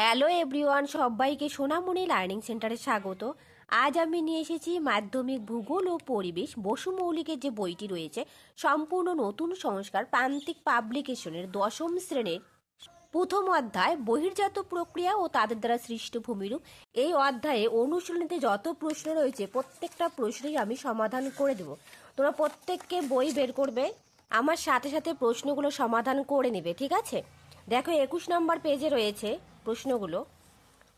Hello everyone সবাইকে সোনামণি learning সেন্টারে স্বাগত। আজ আমি নিয়ে এসেছি মাধ্যমিক ভূগোল ও পরিবেশ, বসু মৌলিকের যে বইটি রয়েছে, সম্পূর্ণ নতুন সংস্কার প্রান্তিক পাবলিকেশনের দশম শ্রেণির। প্রথম অধ্যায়, বহির্জাত প্রক্রিয়া ও তাদের দ্বারা সৃষ্ট ভূমিরূপ। এই অধ্যায়ে অনুশীলনীতে যত প্রশ্ন রয়েছে, প্রত্যেকটা প্রশ্নই আমি সমাধান করে দেব। তোমরা প্রত্যেককে বই বের করবে, আমার সাথে সাথে প্রশ্নগুলো সমাধান করে নেবে, ঠিক আছে? দেখো, একুশ নম্বর পেজে রয়েছে প্রশ্নগুলো,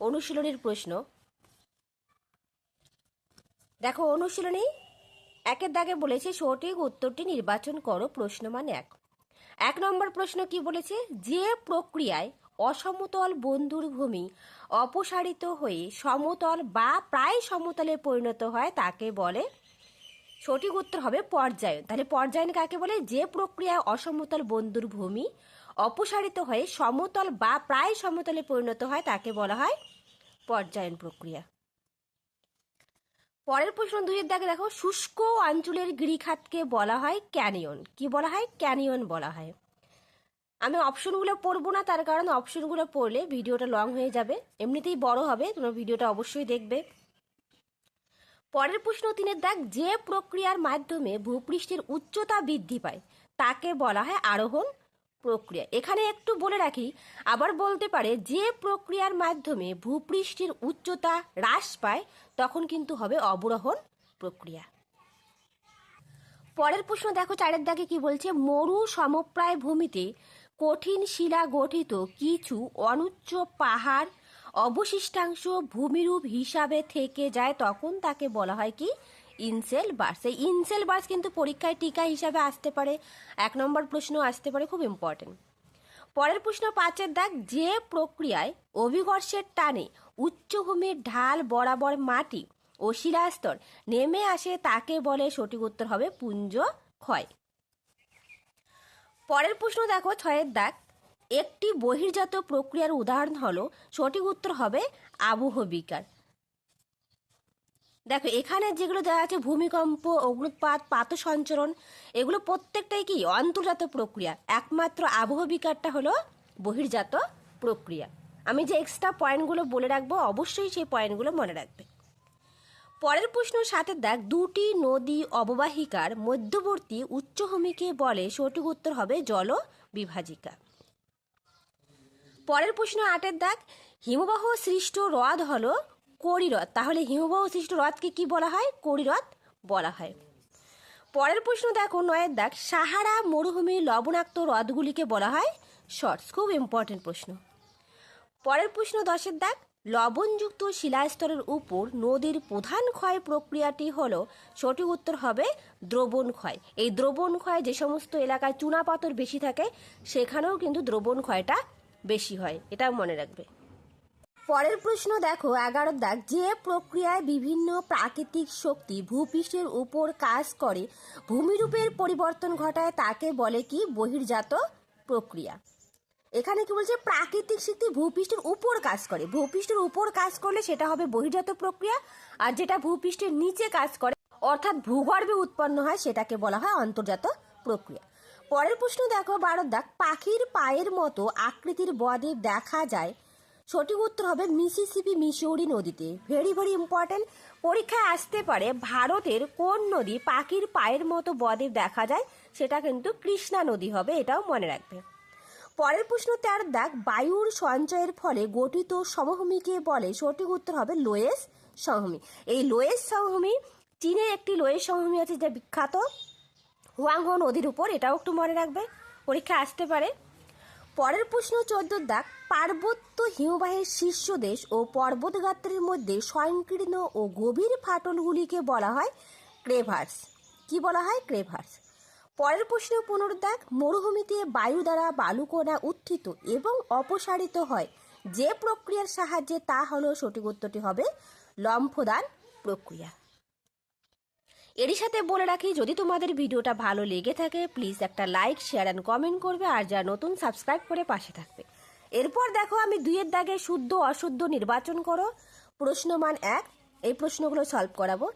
অনুশীলনীর প্রশ্ন। দেখো, অনুশীলনী একের দাগে বলেছে, সঠিক উত্তরটি নির্বাচন করো প্রশ্নমান এক। এক নম্বর প্রশ্ন কি বলেছে? যে প্রক্রিয়ায় অসমতল বন্ধুর ভূমি অপসারিত হয়ে সমতল বা প্রায় সমতলে পরিণত হয়, তাকে বলে সঠিক উত্তর হবে পর্যায়ন। তাহলে পর্যায়ন কাকে বলে? যে প্রক্রিয়ায় অসমতল বন্ধুর ভূমি অপসারিত হয়ে সমতল বা প্রায় সমতলে পরিণত হয় তাকে বলা হয় পর্যায়ন প্রক্রিয়া। পরের প্রশ্ন দুইয়ের দাগে দেখো, শুষ্ক অঞ্চলের গিরিখাতকে বলা হয় ক্যানিয়ন। কি বলা হয়? ক্যানিয়ন বলা হয়। আমি অপশনগুলো পড়ব না, তার কারণ অপশনগুলো পড়লে ভিডিওটা লং হয়ে যাবে, এমনিতেই বড় হবে, তোমরা ভিডিওটা অবশ্যই দেখবে। পরের প্রশ্ন তিনের দাগ, যে প্রক্রিয়ার মাধ্যমে ভূপৃষ্ঠের উচ্চতা বৃদ্ধি পায়, তাকে বলা হয় আরোহণ। প্রক্রিয়া। এখানে একটু বলে রাখি, আবার বলতে পারে, যে প্রক্রিয়ার মাধ্যমে ভূপৃষ্ঠের উচ্চতা হ্রাস পায়, তখন কিন্তু হবে অবরোহণ প্রক্রিয়া। পরের প্রশ্ন, দেখো চারের দাগে কি বলছে, মরু সমপ্রায় ভূমিতে কঠিন শিলা গঠিত কিছু অনুচ্চ পাহাড় অবশিষ্টাংশ ভূমিরূপ হিসাবে থেকে যায়, তখন তাকে বলা হয় কি? ইনসেল বার্স এই ইনসেল বার্স কিন্তু পরীক্ষায় টিকা হিসাবে আসতে পারে। এক নম্বর প্রশ্ন আসতে পারে, খুব ইম্পর্টেন্ট পরের প্রশ্ন পাঁচের দাগ, যে প্রক্রিয়ায় অভিঘর্ষের টানে উচ্চভূমির ঢাল বরাবর মাটি ও শিলাস্তর নেমে আসে তাকে বলে সঠিক উত্তর হবে পুঞ্জ ক্ষয়। পরের প্রশ্ন দেখো, ছয়ের দাগ, একটি বহির্জাত প্রক্রিয়ার উদাহরণ হলো, সঠিক উত্তর হবে আবহ বিকার। দেখো, এখানে যেগুলো দেওয়া আছে, ভূমিকম্প, অগ্নুৎপাত পাত সঞ্চরণ এগুলো প্রত্যেকটাই কি? অন্তর্জাত প্রক্রিয়া। একমাত্র আবহ বিকারটা হলো বহির্জাত প্রক্রিয়া। আমি যে এক্সট্রা পয়েন্টগুলো বলে রাখব, অবশ্যই সেই পয়েন্টগুলো মনে রাখবে। পরের প্রশ্ন সাথে দেখ, দুটি নদী অববাহিকার মধ্যবর্তী উচ্চভূমিকে বলে সঠিক উত্তর হবে জল বিভাজিকা পরের প্রশ্ন আটের দাগ হিমবাহ সৃষ্ট হ্রদ হলো করিহ্রদ তাহলে হিমবাহ সৃষ্ট হ্রদকে কি বলা হয়? করিহ্রদ বলা হয়। পরের প্রশ্ন দেখো, নয়ের দাগ। সাহারা মরুভূমির লবণাক্ত হ্রদগুলিকে বলা হয় শর্টস। খুব ইম্পর্টেন্ট প্রশ্ন। পরের প্রশ্ন দশের দাগ। লবণযুক্ত শিলাস্তরের উপর নদীর প্রধান ক্ষয় প্রক্রিয়াটি হল, সঠিক উত্তর হবে দ্রবণ ক্ষয়। এই দ্রবণ ক্ষয় যে সমস্ত এলাকায় চুনাপাথর বেশি থাকে, সেখানেও কিন্তু দ্রবণ ক্ষয়টা বেশি হয়। এটা মনে রাখবে। পরের প্রশ্ন দেখো, এগারো দাগ। যে প্রক্রিয়ায় বিভিন্ন প্রাকৃতিক শক্তি ভূপৃষ্ঠের উপর কাজ করে, ভূমিরূপের পরিবর্তন ঘটায় তাকে বলে কি? বহির্জাত প্রক্রিয়া। এখানে কি বলছে? প্রাকৃতিক শক্তি ভূপৃষ্ঠের উপর কাজ করে। ভূপৃষ্ঠের উপর কাজ করলে সেটা হবে বহির্জাত প্রক্রিয়া, আর যেটা ভূপৃষ্ঠের নিচে কাজ করে, অর্থাৎ ভূগর্ভে উৎপন্ন হয়, সেটাকে বলা হয় অন্তর্জাত প্রক্রিয়া। পরের প্রশ্ন দেখো, বারো দাগ। পাখির পায়ের মতো আকৃতির বদ্বীপ দেখা যায় সঠিক উত্তর হবে মিসিসিপি, মিসৌরি নদীতে। ভেরি ভেরি ইম্পর্টেন্ট পরীক্ষায় আসতে পারে ভারতের কোন নদী পাখির পায়ের মতো বদ্বীপ দেখা যায়, সেটা কিন্তু কৃষ্ণা নদী হবে, এটাও মনে রাখবে। পরের প্রশ্ন তার দাগ বায়ুর সঞ্চয়ের ফলে গঠিত সমভূমিকে বলে? সঠিক উত্তর হবে লোয়েস সমভূমি। এই লোয়েস সমভূমি চীনের একটি লোয়েস সমভূমি আছে, যা বিখ্যাত। হুয়াংহো নদীর উপর, এটাও একটু মনে রাখবে। পরীক্ষা আসতে পারে। পরের প্রশ্ন চোদ্দ দাগ পার্বত্য হিমবাহের শীর্ষদেশ ও পর্বতগাত্রের মধ্যে সংকীর্ণ ও গভীর ফাটলগুলিকে বলা হয় ক্রেভার্স। কি বলা হয় ক্রেভার্স? পরের প্রশ্ন পুনরুদ্ধার মরুভূমিতে বায়ু দ্বারা বালুকণা উত্থিত এবং অপসারিত হয়। যে প্রক্রিয়ার সাহায্যে তা হলো সঠিক উত্তরটি হবে লম্ফদান প্রক্রিয়া। এরই সাথে বলে রাখি, যদি তোমাদের ভিডিওটা ভালো লেগে থাকে প্লিজ একটা লাইক শেয়ার অ্যান্ড কমেন্ট করবে, আর যা নতুন সাবস্ক্রাইব করে পাশে থাকবে। এরপর দেখো, আমি দুইয়ের দাগে শুদ্ধ, অশুদ্ধ নির্বাচন করো। প্রশ্নমান এক, এই প্রশ্নগুলো সলভ করাবো।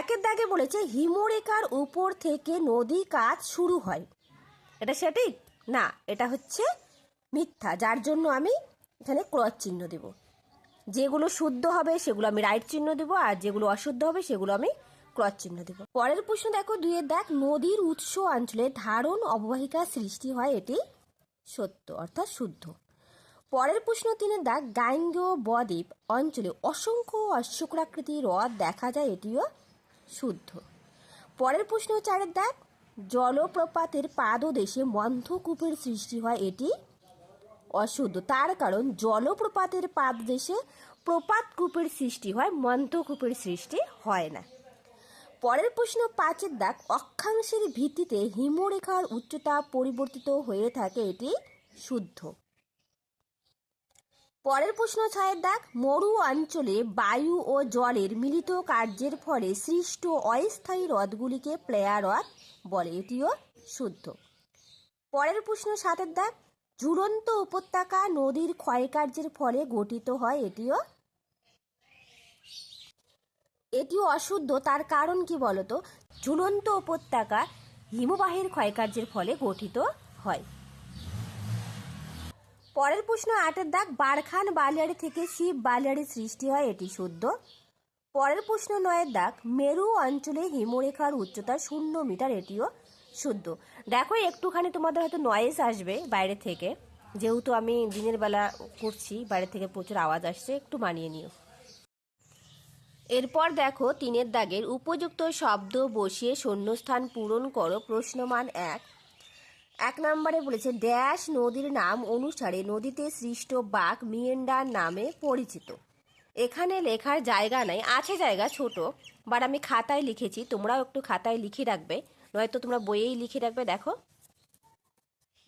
একের দাগে বলেছে, হিমরেখার উপর থেকে নদী কাজ শুরু হয়। এটা সঠিক? না, এটা হচ্ছে মিথ্যা, যার জন্য আমি এখানে ক্রস চিহ্ন দেব। যেগুলো শুদ্ধ হবে, সেগুলো আমি রাইট চিহ্ন দেবো, আর যেগুলো অশুদ্ধ হবে, সেগুলো আমি ক্রস চিহ্ন দেব। পরের প্রশ্ন দেখো, দুইয়ের দেখ নদীর উৎস অঞ্চলে ধারণ অববাহিকা সৃষ্টি হয়, এটি সত্য অর্থাৎ শুদ্ধ। পরের প্রশ্ন, তিনের দাগ গাঙ্গ বদ্বীপ অঞ্চলে অসংখ্য অশ্বক্রাকৃতি হ্রদ দেখা যায়, এটিও শুদ্ধ। পরের প্রশ্ন, চারের দাগ জলপ্রপাতের পাদদেশে মন্থকূপের সৃষ্টি হয়, এটি অশুদ্ধ। তার কারণ জলপ্রপাতের পাদদেশে প্রপাত কূপের সৃষ্টি হয়, মন্থকূপের সৃষ্টি হয় না। পরের প্রশ্ন পাঁচের দাগ অক্ষাংশের ভিত্তিতে হিমরেখার উচ্চতা পরিবর্তিত হয়ে থাকে এটি শুদ্ধ। পরের প্রশ্ন ছয়ের দাগ মরু অঞ্চলে বায়ু ও জলের মিলিত কার্যের ফলে সৃষ্ট অস্থায়ী হ্রদগুলিকে প্লেয়ার হ্রদ বলে, এটিও শুদ্ধ। পরের প্রশ্ন সাতের দাগ ঝুলন্ত উপত্যকা নদীর ক্ষয়কার্যের ফলে গঠিত হয়, এটিও এটিও অশুদ্ধ, তার কারণ কি বলতো? ঝুলন্ত উপত্যকা হিমবাহের ক্ষয়কার্যের ফলে গঠিত হয়। পরের প্রশ্ন, আটের দাগ বারখান বালিয়াড়ি থেকে শিব বালিয়াড়ির সৃষ্টি হয়, এটি শুদ্ধ। পরের প্রশ্ন, নয়ের দাগ মেরু অঞ্চলে হিমরেখার উচ্চতা শূন্য মিটার, এটিও শুদ্ধ। দেখো, একটুখানি তোমাদের হয়তো নয়েস আসবে বাইরে থেকে। যেহেতু আমি দিনের বেলা করছি, বাইরে থেকে প্রচুর আওয়াজ আসছে, একটু মানিয়ে নিও। এরপর দেখো তিনের দাগের উপযুক্ত শব্দ বসিয়ে শূন্যস্থান পূরণ করো, প্রশ্নমান এক। এক নম্বরে বলেছে, ড্যাশ নদীর নাম অনুসারে নদীতে সৃষ্ট বাঘ মিয়েন্ডার নামে পরিচিত। এখানে লেখার জায়গা নাই, আছে জায়গা ছোট বাট আমি খাতায় লিখেছি, তোমরাও একটু খাতায় লিখে রাখবে, নয়তো তোমরা বইয়েই লিখে রাখবে, দেখো।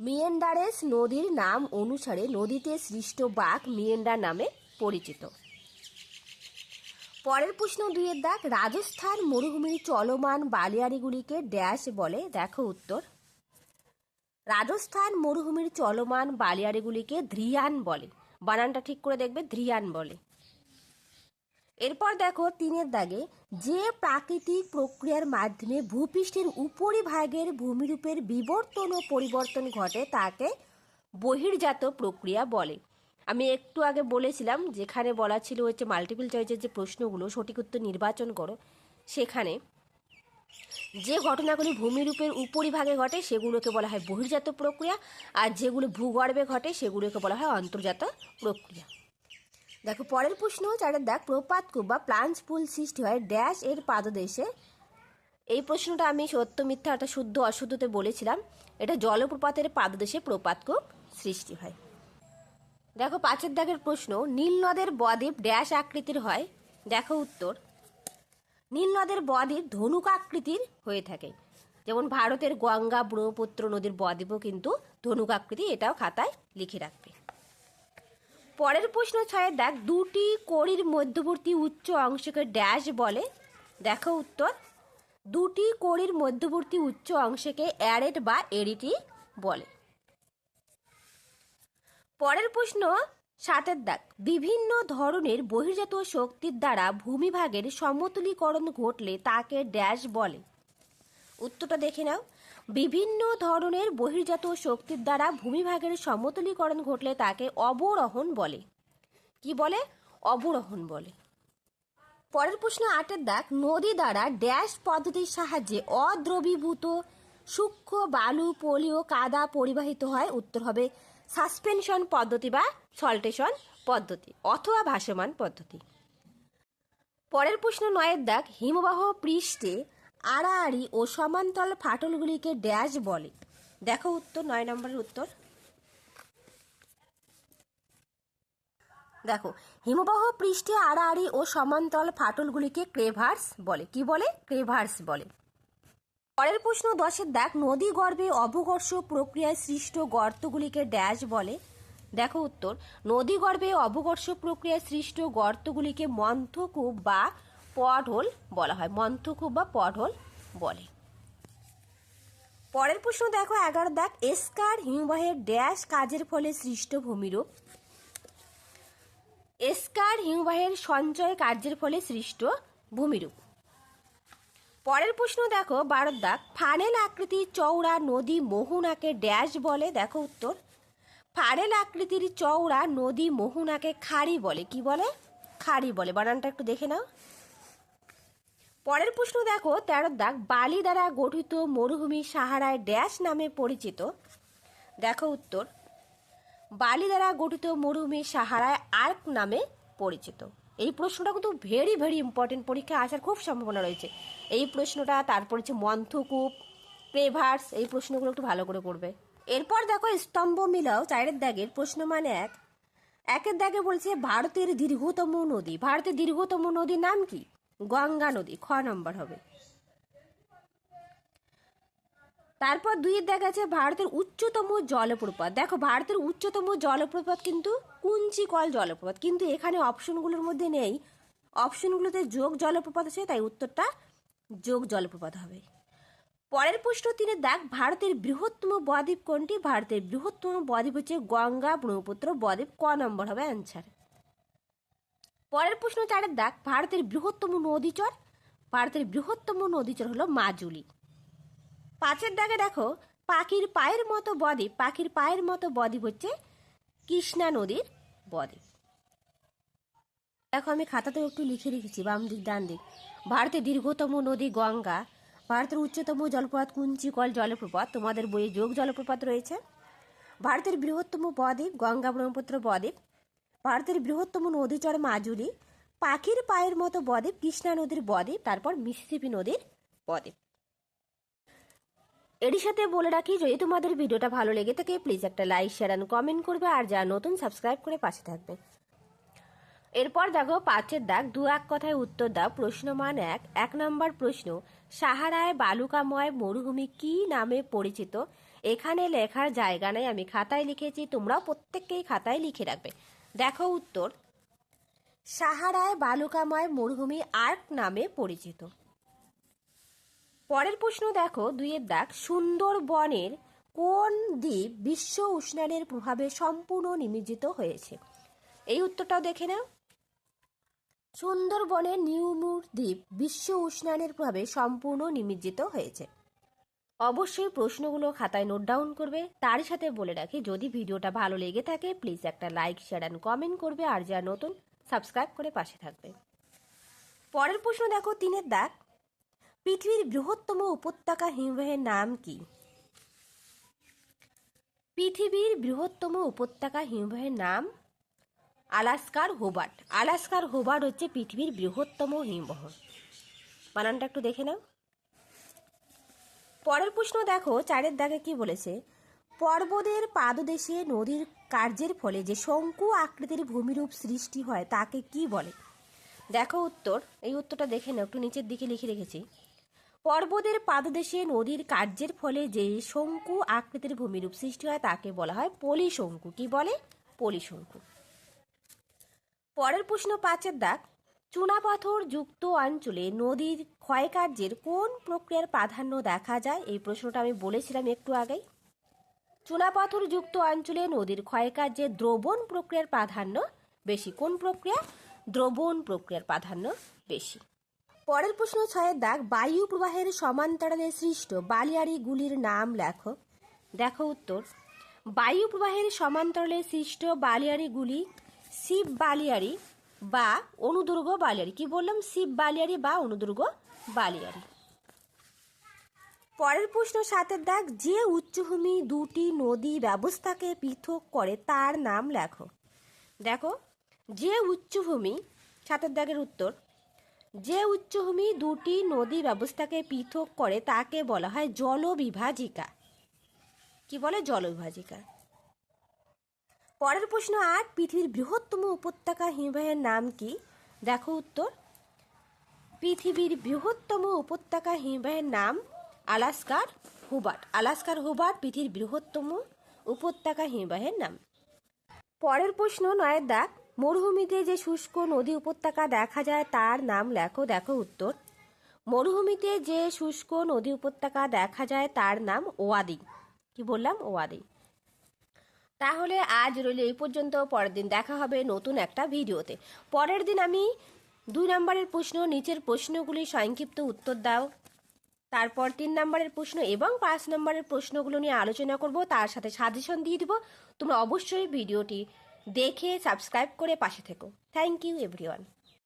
মিয়েন্ডারেস নদীর নাম অনুসারে নদীতে সৃষ্ট বাঘ মিয়েন্ডার নামে পরিচিত। পরের প্রশ্ন দুইয়ের দাগ, রাজস্থান মরুভূমির চলমান বালিয়াড়িগুলিকে ড্যাশ বলে। দেখো উত্তর। রাজস্থান মরুভূমির চলমান বালিয়াড়িগুলিকে ধ্রিয়ান বলে। বানানটা ঠিক করে দেখবে ধ্রিয়ান বলে। এরপর দেখো তিনের দাগে, যে প্রাকৃতিক প্রক্রিয়ার মাধ্যমে ভূপৃষ্ঠের উপরিভাগের ভূমিরূপের বিবর্তন ও পরিবর্তন ঘটে, তাকে বহির্জাত প্রক্রিয়া বলে। আমি একটু আগে বলেছিলাম, যেখানে বলা ছিল হচ্ছে মাল্টিপল চয়েসের যে প্রশ্নগুলো, সঠিক উত্তর নির্বাচন করো। সেখানে যে ঘটনাগুলি ভূমিরূপের উপরিভাগে ঘটে, সেগুলোকে বলা হয় বহির্জাত প্রক্রিয়া, আর যেগুলো ভূগর্ভে ঘটে, সেগুলোকে বলা হয় অন্তর্জাত প্রক্রিয়া। দেখো, পরের প্রশ্ন চারের দেখ, প্রপাত কূপ বা প্লাঞ্চ পুল সৃষ্টি হয় ড্যাশ এর পাদদেশে। এই প্রশ্নটা আমি সত্য, মিথ্যা, অর্থাৎ শুদ্ধ, অশুদ্ধতে বলেছিলাম। এটা জলপ্রপাতের পাদদেশে প্রপাত কূপ সৃষ্টি হয়। দেখো, পাঁচের দাগের প্রশ্ন, নীল নদের বদ্বীপ ড্যাশ আকৃতির হয়। দেখো উত্তর। নীল নদের বদ্বীপ ধনুক আকৃতির হয়ে থাকে। যেমন ভারতের গঙ্গা, ব্রহ্মপুত্র নদীর বদ্বীপও কিন্তু ধনুক আকৃতি, এটাও খাতায় লিখে রাখবে। পরের প্রশ্ন ছয়ের দেখ দুটি কড়ির মধ্যবর্তী উচ্চ অংশকে ড্যাশ বলে। দেখো উত্তর। দুটি কড়ির মধ্যবর্তী উচ্চ অংশকে অ্যারেট বা এরিটি বলে। পরের প্রশ্ন, সাতের দাগ। বিভিন্ন ধরনের বহির্জাত শক্তির দ্বারা ভূমিভাগের সমতলীকরণ ঘটলে তাকে ড্যাশ বলে। উত্তরটা দেখে নাও। বিভিন্ন ধরনের বহির্জাত শক্তির দ্বারা ভূমিভাগের সমতলীকরণ ঘটলে তাকে অবরোহণ বলে। কি বলে? অবরোহণ বলে। পরের প্রশ্ন, আটের দাগ। নদী দ্বারা ড্যাশ পদ্ধতির সাহায্যে অদ্রবীভূত সূক্ষ্ম বালু পলি ও কাদা পরিবাহিত হয় উত্তর হবে সাসপেনশন পদ্ধতি বা সল্টেশন পদ্ধতি অথবা ভাসমান পদ্ধতি। পরের প্রশ্ন নয়ের দাগ, হিমবাহ পৃষ্ঠে আড়াআড়ি ও সমান্তরাল ফাটলগুলিকে ড্যাশ বলে। দেখো উত্তর, নয় নম্বরের উত্তর। দেখো, হিমবাহ পৃষ্ঠে আড়াআড়ি ও সমান্তরাল ফাটলগুলিকে ক্রেভার্স বলে। কি বলে? ক্রেভার্স বলে। পরের প্রশ্ন, দশের দাগ নদী গর্ভে অবকর্ষ প্রক্রিয়ায় সৃষ্ট গর্তগুলিকে ড্যাশ বলে। দেখো উত্তর, নদী গর্ভে অবকর্ষ প্রক্রিয়ায় সৃষ্ট গর্তগুলিকে মন্থকূপ বা পটহোল বলা হয়। মন্থকূপ বা পটহোল বলে। পরের প্রশ্ন, দেখো, এগারো দাগ এসকার হিমবাহের ড্যাশ কাজের ফলে সৃষ্ট ভূমিরূপ। এসকার হিমবাহের সঞ্চয় কার্যের ফলে সৃষ্ট ভূমিরূপ। পরের প্রশ্ন দেখো বারোর দাগ ফানেল আকৃতির চওড়া নদী মোহনাকে ড্যাশ বলে, দেখো উত্তর। ফারেল আকৃতির চওড়া নদী মোহনাকে খাড়ি বলে, কি বলে? খাড়ি বলে, বানানটা একটু দেখে নাও। পরের প্রশ্ন দেখো তেরো দাগ বালি দ্বারা গঠিত মরুভূমি সাহারায় ড্যাশ নামে পরিচিত। দেখো উত্তর। বালি দ্বারা গঠিত মরুভূমি সাহারায় আর্ক নামে পরিচিত। এই প্রশ্নটা কিন্তু ভেরি ভেরি ইম্পর্টেন্ট পরীক্ষায় আসার খুব সম্ভাবনা রয়েছে। এই প্রশ্নটা, তারপর হচ্ছে মন্থকূপ, প্রেভার্স, এই প্রশ্নগুলো একটু ভালো করে করবে এরপর দেখো স্তম্ভ মিলাও চারের দাগের প্রশ্ন মানে এক। একের দাগে বলছে ভারতের দীর্ঘতম নদী। ভারতের দীর্ঘতম নদীর নাম কি? গঙ্গা নদী, খ নম্বর হবে। তারপর দুইয়ের দেখা আছে ভারতের উচ্চতম জলপ্রপাত। দেখো, ভারতের উচ্চতম জলপ্রপাত কিন্তু কুঞ্চিকল জলপ্রপাত। কিন্তু এখানে অপশনগুলোর মধ্যে নেই। অপশনগুলোতে যোগ জলপ্রপাত আছে, তাই উত্তরটা যোগ জলপ্রপাত হবে। পরের প্রশ্ন তিনি দেখ, ভারতের বৃহত্তম বদ্বীপ কোনটি? ভারতের বৃহত্তম বদ্বীপ হচ্ছে গঙ্গা, ব্রহ্মপুত্র, বদ্বীপ ক নম্বর হবে অ্যান্সার পরের প্রশ্ন চারের দাগ ভারতের বৃহত্তম নদীচর, ভারতের বৃহত্তম নদীচর হলো মাজুলি। পাঁচের দাগে দেখো, পাখির পায়ের মতো বদ্বীপ পাখির পায়ের মতো বদ্বীপ হচ্ছে কৃষ্ণা নদীর বদ্বীপ দেখো, আমি খাতাতেও একটু লিখে রেখেছি বাম দিক ডান দিক ভারতের দীর্ঘতম নদী গঙ্গা, ভারতের উচ্চতম জলপ্রপাত কুঞ্চিকল জলপ্রপাত, তোমাদের বইয়ে যোগ জলপ্রপাত রয়েছে। ভারতের বৃহত্তম বদ্বীপ গঙ্গা ব্রহ্মপুত্র বদ্বীপ ভারতের বৃহত্তম নদীচর মাজুলি, পাখির পায়ের মতো বদ্বীপ কৃষ্ণা নদীর বদ্বীপ তারপর মিসিসিপি নদীর বদ্বীপ এরই সাথে বলে রাখি, যদি তোমাদের ভিডিওটা ভালো লেগে থাকে প্লিজ একটা লাইক শেয়ার অ্যান্ড কমেন্ট করবে। আর যা নতুন সাবস্ক্রাইব করে পাশে থাকবে। এরপর দেখো, পাঁচের দাগ, দু এক কথায় উত্তর দাও। প্রশ্ন মান এক এক নম্বর প্রশ্ন, সাহারায় বালুকাময় মরুভূমি কি নামে পরিচিত? এখানে লেখার জায়গা নেই, আমি খাতায় লিখেছি, তোমরাও প্রত্যেককেই খাতায় লিখে রাখবে। দেখো উত্তর, সাহারায় বালুকাময় মরুভূমি আর্ক নামে পরিচিত। পরের প্রশ্ন দেখো, দুইয়ের দাগ সুন্দরবনের কোন দ্বীপ বিশ্ব উষ্ণায়নের প্রভাবে সম্পূর্ণ নিমজ্জিত হয়েছে? এই উত্তরটাও দেখে নাও। সুন্দরবনের নিউমুর দ্বীপ বিশ্ব উষ্ণায়নের প্রভাবে সম্পূর্ণ নিমজ্জিত হয়েছে। অবশ্যই প্রশ্নগুলো খাতায় নোট ডাউন করবে। তারই সাথে বলে রাখি, যদি ভিডিওটা ভালো লেগে থাকে প্লিজ একটা লাইক শেয়ার অ্যান্ড কমেন্ট করবে। আর যা নতুন সাবস্ক্রাইব করে পাশে থাকবে। পরের প্রশ্ন দেখো, তিনের দাগ পৃথিবীর বৃহত্তম উপত্যকা হিমবাহের নাম কি? পৃথিবীর বৃহত্তম উপত্যকা হিমবাহের নাম? আলাস্কার হোবার্ট। আলাস্কার হোবার্ট হচ্ছে পৃথিবীর বৃহত্তম হিমবাহ। বানানটা একটু দেখে নাও। পরের প্রশ্ন দেখো, চারের দাগে কি বলেছে? পর্বতের পাদদেশে নদীর কার্যের ফলে যে শঙ্কু আকৃতির ভূমিরূপ সৃষ্টি হয়, তাকে কি বলে? দেখো উত্তর। এই উত্তরটা দেখে নাও, একটু নিচের দিকে লিখে রেখেছি। পর্বতের পাদদেশে নদীর কার্যের ফলে যে শঙ্কু আকৃতির ভূমিরূপ সৃষ্টি হয়, তাকে বলা হয় পলিশঙ্কু। কি বলে? পলিশঙ্কু। পরের প্রশ্ন পাঁচের দাগ চুনাপাথর যুক্ত অঞ্চলে নদীর ক্ষয়কার্যের কোন প্রক্রিয়ার প্রাধান্য দেখা যায়? এই প্রশ্নটা আমি বলেছিলাম একটু আগেই। চুনাপাথর যুক্ত অঞ্চলে নদীর ক্ষয়কার্যের দ্রবণ প্রক্রিয়ার প্রাধান্য বেশি। কোন প্রক্রিয়া? দ্রবণ প্রক্রিয়ার প্রাধান্য বেশি। পরের প্রশ্ন ছয়ের দাগ বায়ু প্রবাহের সমান্তরালে সৃষ্ট বালিয়াড়িগুলির নাম লেখো। দেখো উত্তর। বায়ু প্রবাহের সমান্তরালে সৃষ্ট বালিয়াড়িগুলি শিব বালিয়াড়ি বা অনুদুর্গ বালিয়াড়ি। কি বললাম? শিব বালিয়াড়ি বা অনুদুর্গ বালিয়াড়ি। পরের প্রশ্ন, সাতের দাগ যে উচ্চভূমি দুটি নদী ব্যবস্থাকে পৃথক করে তার নাম লেখো। দেখো, যে উচ্চভূমি, সাতের দাগের উত্তর যে উচ্চভূমি দুটি নদী ব্যবস্থাকে পৃথক করে তাকে বলা হয় জলবিভাজিকা। কি বলে জলবিভাজিকা? পরের প্রশ্ন আট, পৃথিবীর বৃহত্তম উপত্যকা হিমবাহের নাম কি? দেখো উত্তর। পৃথিবীর বৃহত্তম উপত্যকা হিমবাহের নাম আলাস্কার হুবার্ট আলাস্কার হুবার্ট পৃথিবীর বৃহত্তম উপত্যকা হিমবাহের নাম। পরের প্রশ্ন নয়ের দাগ। মরুভূমিতে যে শুষ্ক নদী উপত্যকা দেখা যায়, তার নাম লেখো, দেখো উত্তর। মরুভূমিতে যে শুষ্ক নদী উপত্যকা দেখা যায়, তার নাম ওয়াদি। কি বললাম? ওয়াদি। তাহলে আজ রইল এই পর্যন্ত, পরের দিন দেখা হবে নতুন একটা ভিডিওতে। পরের দিন আমি দুই নম্বরের প্রশ্ন, নিচের প্রশ্নগুলি সংক্ষিপ্ত উত্তর দাও। তারপর তিন নম্বরের প্রশ্ন এবং পাঁচ নম্বরের প্রশ্নগুলো নিয়ে আলোচনা করব, তার সাথে সাজেশন দিয়ে দিব। তোমরা অবশ্যই ভিডিওটি দেখে সাবস্ক্রাইব করে পাশে থেকো। Thank you everyone